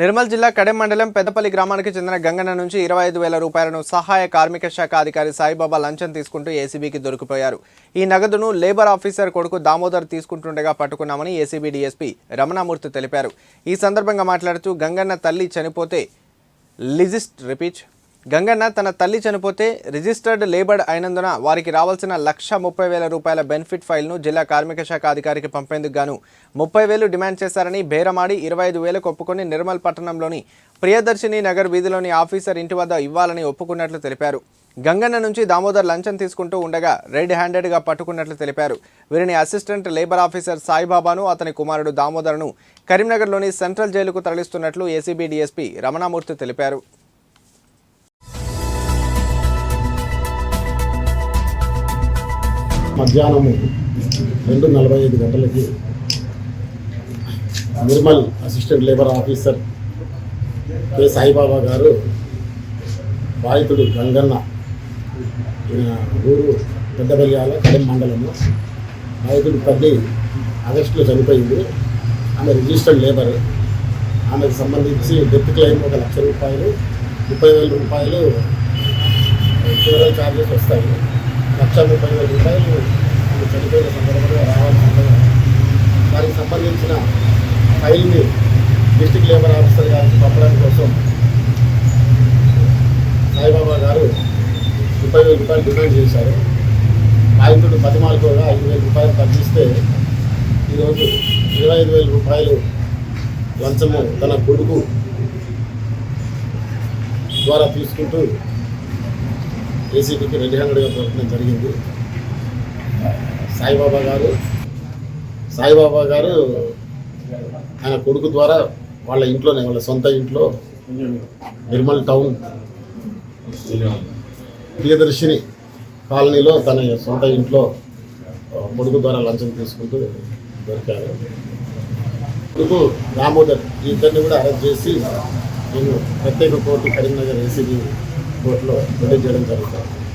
నిర్మల్ జిల్లా కడెం మండలం పెద్దపల్లి గ్రామానికి చెందిన గంగన్న నుంచి ఇరవై ఐదు వేల రూపాయలను సహాయ కార్మిక శాఖ అధికారి సాయిబాబా లంచం తీసుకుంటూ ఏసీబీకి దొరికిపోయారు. ఈ నగదును లేబర్ ఆఫీసర్ కొడుకు దామోదర్ తీసుకుంటుండగా పట్టుకున్నామని ఏసీబీ డీఎస్పీ రమణామూర్తి తెలిపారు. ఈ సందర్భంగా మాట్లాడుతూ గంగన్న తల్లి చనిపోతే లిజిస్ట్ రిపీట్ గంగన్న తన తల్లి చనిపోతే రిజిస్టర్డ్ లేబర్డ్ అయినందున వారికి రావాల్సిన లక్ష ముప్పై వేల రూపాయల బెనిఫిట్ ఫైల్ను జిల్లా కార్మిక శాఖ అధికారికి పంపేందుకు గాను ముప్పై వేలు డిమాండ్ చేశారని బేరమాడి ఇరవై ఐదు వేలకు ఒప్పుకొని నిర్మల్ పట్టణంలోని ప్రియదర్శిని నగర్ వీధిలోని ఆఫీసర్ ఇంటి వద్ద ఇవ్వాలని ఒప్పుకున్నట్లు తెలిపారు. గంగన్న నుంచి దామోదర్ లంచం తీసుకుంటూ ఉండగా రెడ్ హ్యాండెడ్గా పట్టుకున్నట్లు తెలిపారు. వీరిని అసిస్టెంట్ లేబర్ ఆఫీసర్ సాయిబాబాను అతని కుమారుడు దామోదర్ను కరీంనగర్లోని సెంట్రల్ జైలుకు తరలిస్తున్నట్లు ఏసీబీ డీఎస్పీ రమణామూర్తి తెలిపారు. మధ్యాహ్నము రెండు నలభై ఐదు గంటలకి Nirmal assistant labour officer K Saibaba గారు బాధితుడు గంగన్న ఊరు పెద్దబల్యాల కడెం మండలము. బాధితుడు తల్లి ఆగస్టులో చనిపోయింది ఆమె రిజిస్టర్డ్ లేబర్. ఆమెకు సంబంధించి డెత్ క్లెయిమ్ ఒక లక్ష రూపాయలు ముప్పై వేల రూపాయలు ఫ్యూరల్ ఛార్జెస్ వస్తాయి. లక్ష ముప్పై వేల రూపాయలు చనిపోయిన సందర్భంగా రావాల్సి ఉంటుంది దానికి సంబంధించిన ఫైల్ని డిస్టిక్ లేబర్ ఆఫీసర్ గారికి పంపడం కోసం సాయిబాబా గారు ముప్పై వేల రూపాయలు డిమాండ్ చేశారు. బాధితుడు కూడా ఐదు వేల రూపాయలు తగ్గిస్తే ఈరోజు ఇరవై ఐదు వేల రూపాయలు లంచము తన కొడుకు ద్వారా తీసుకుంటూ ఏసీబీకి రెడీ హ్యాండెడ్గా దొరకడం జరిగింది. సాయిబాబా గారు సాయిబాబా గారు ఆయన కొడుకు ద్వారా వాళ్ళ ఇంట్లోనే వాళ్ళ సొంత ఇంట్లో నిర్మల్ టౌన్ ప్రియదర్శిని కాలనీలో తన సొంత ఇంట్లో కొడుకు ద్వారా లంచం తీసుకుంటూ దొరికారు. కొడుకు దామోదర్ ఈ ఇద్దరిని కూడా అరెస్ట్ చేసి నేను ప్రత్యేక కోర్టు కరీంనగర్ ఏసీబీ బోట్లో రిలీజ్ చేయడం జరుగుతుంది.